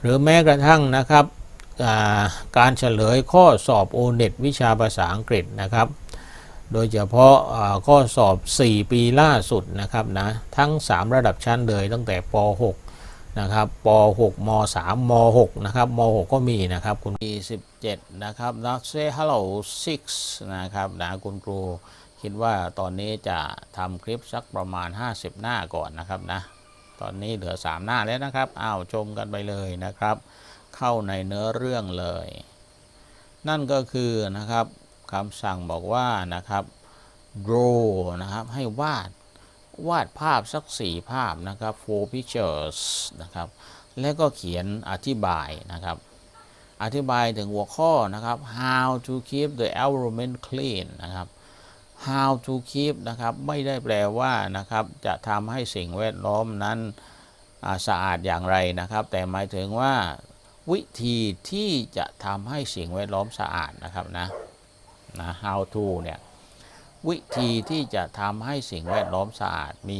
หรือแม้กระทั่งนะครับการเฉลยข้อสอบโอเน็ตวิชาภาษาอังกฤษนะครับ โดยเฉพาะข้อสอบ 4 ปีล่าสุดนะครับนะทั้ง 3 ระดับชั้นเลยตั้งแต่ป .6 นะครับป .6 ม .3 ม .6 นะครับม .6 ก็มีนะครับคุณปี17 นะครับนะ say hello six นะครับนะคุณครูคิดว่าตอนนี้จะทำคลิปสักประมาณ 50 หน้าก่อนนะครับนะ ตอนนี้เหลือ 3 หน้าแล้วนะครับอ้าวชมกันไปเลยนะครับ เข้าในเนื้อเรื่องเลย นั่นก็คือนะครับคำสั่งบอกว่านะครับ draw นะครับให้วาดวาดภาพสักสี่ภาพนะครับ four pictures นะครับ แล้วก็เขียนอธิบายนะครับ อธิบายถึงหัวข้อนะครับ how to keep the environment clean นะครับ how to keep นะครับไม่ได้แปลว่านะครับจะทำให้สิ่งแวดล้อมนั้นสะอาดอย่างไรนะครับ แต่หมายถึงว่าวิธีที่จะทำให้สิ่งแวดล้อมสะอาดนะครับนะนะ how to เนี่ยวิธีที่จะทำให้สิ่งแวดล้อมสะอาดมี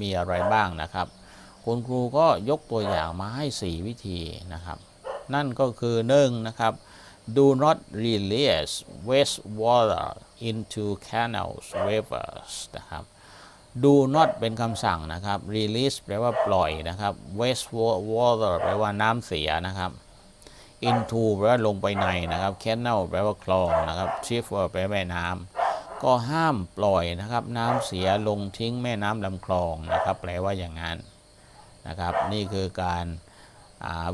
มีอะไรบ้างนะครับ คุณครูก็ยกตัวอย่างมาให้ 4 วิธีนะครับ นั่นก็คือหนึ่งนะครับ do not release wastewater into canals rivers นะครับ do not เป็นคำสั่งนะครับ release แปลว่าปล่อยนะครับ wastewater แปลว่าน้ำเสียนะครับ into แปลว่าลงไปในนะครับ canal แปลว่าคลองนะครับ river แปลว่าแม่น้ำก็ห้ามปล่อยนะครับน้ำเสียลงทิ้งแม่น้ำลำคลองนะครับ แปลว่าอย่างนั้นนะครับ นี่คือการ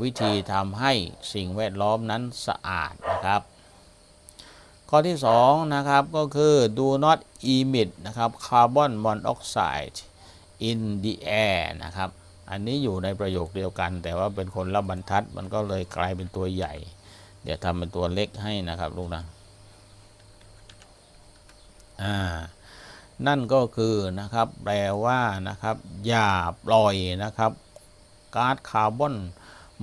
วิธีทำให้สิ่งแวดล้อมนั้นสะอาดนะครับ ข้อที่2นะครับก็คือ do not emit นะครับ carbon monoxide in the air นะครับ อันนี้อยู่ในประโยคเดียวกัน แต่ว่าเป็นคนละบรรทัดมันก็เลยกลายเป็นตัวใหญ่ เดี๋ยวทำเป็นตัวเล็กให้นะครับลูกนะอ่านั่นก็คือนะครับแปลว่านะครับอย่าปล่อยนะครับก๊าซคาร์บอน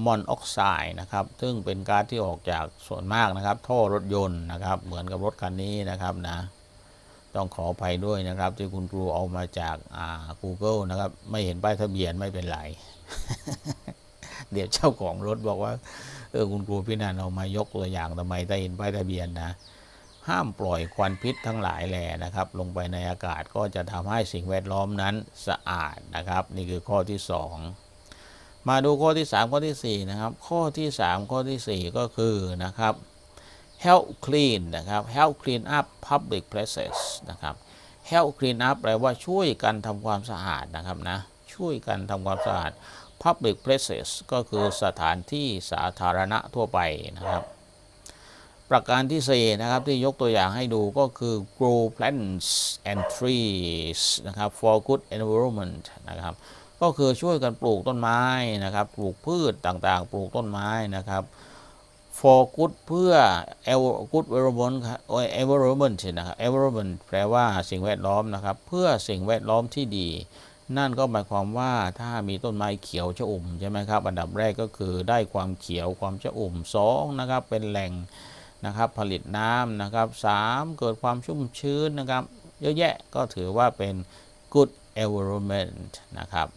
มอนออกไซด์นะครับ ซึ่งเป็นก๊าซที่ออกจากส่วนมากนะครับ ท่อรถยนต์นะครับ เหมือนกับรถคันนี้นะครับนะ ต้องขออภัยด้วยนะครับ ที่คุณครูเอามาจากอ่า Google นะครับ ไม่เห็นป้ายทะเบียนไม่เป็นไร เดี๋ยวเจ้าของรถบอกว่า เออคุณครูพี่นันเอามายกตัวอย่างทำไมได้เห็นป้ายทะเบียนนะ ห้ามปล่อยควันพิษทั้งหลายแหล่นะครับ ลงไปในอากาศก็จะทำให้สิ่งแวดล้อมนั้นสะอาดนะครับ นี่คือข้อที่2 มาดูข้อที่ 3 ข้อทีสี่ 4 นะครับ ข้อที่ 3 ข้อทีสี่ 4 ก็คือนะครับ help clean นะครับ help clean up public places นะครับ help clean up แปลว่าช่วยกันทำความสะอาดนะครับนะ ช่วยกันทำความสะอาด public places ก็คือสถานที่สาธารณะทั่วไปนะครับ ประการที่ 4 นะครับ ที่ยกตัวอย่างให้ดูก็คือ grow plants and trees นะครับ for good environment นะครับ ก็คือช่วยกันปลูกต้นไม้นะครับ ปลูกพืชต่างๆ ปลูกต้นไม้นะครับ for good เพื่อ good environment ครับโอ้ย environment นะครับ environment แปลว่าสิ่งแวดล้อมนะครับ เพื่อสิ่งแวดล้อมที่ดี นั่นก็หมายความว่าถ้ามีต้นไม้เขียวชะอุ่มใช่ไหมครับ อันดับแรกก็คือได้ความเขียวความชะอุ่มสองนะครับ เป็นแหล่งนะครับผลิตน้ำนะครับสามเกิดความชุ่มชื้นนะครับ เยอะแยะก็ถือว่าเป็น good environment นะครับ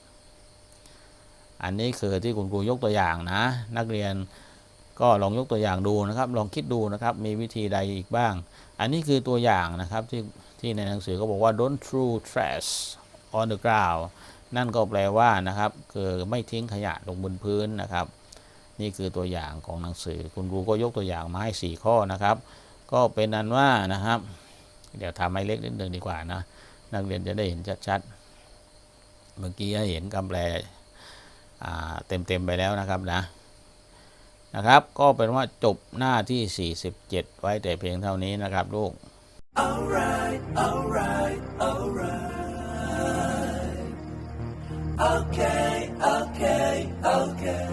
อันนี้คือที่คุณครูยกตัวอย่างนะ นักเรียนก็ลองยกตัวอย่างดูนะครับ ลองคิดดูนะครับ มีวิธีใดอีกบ้าง อันนี้คือตัวอย่างนะครับที่ที่ในหนังสือก็บอกว่า don't throw trash on the ground นั่นก็แปลว่านะครับ คือไม่ทิ้งขยะลงบนพื้นนะครับ นี่คือตัวอย่างของหนังสือ คุณครูก็ยกตัวอย่างมาให้4ข้อนะครับ ก็เป็นนั้นว่านะครับ เดี๋ยวทำให้เล็กนิดนึงดีกว่านะ นักเรียนจะได้เห็นชัดๆ เมื่อกี้ให้เห็นคำแปล เต็มๆไปแล้วนะครับนะนะครับ ก็เป็นว่าจบหน้าที่ 47 ไว้แต่เพียงเท่านี้นะครับลูก alright alright alright okay okay okay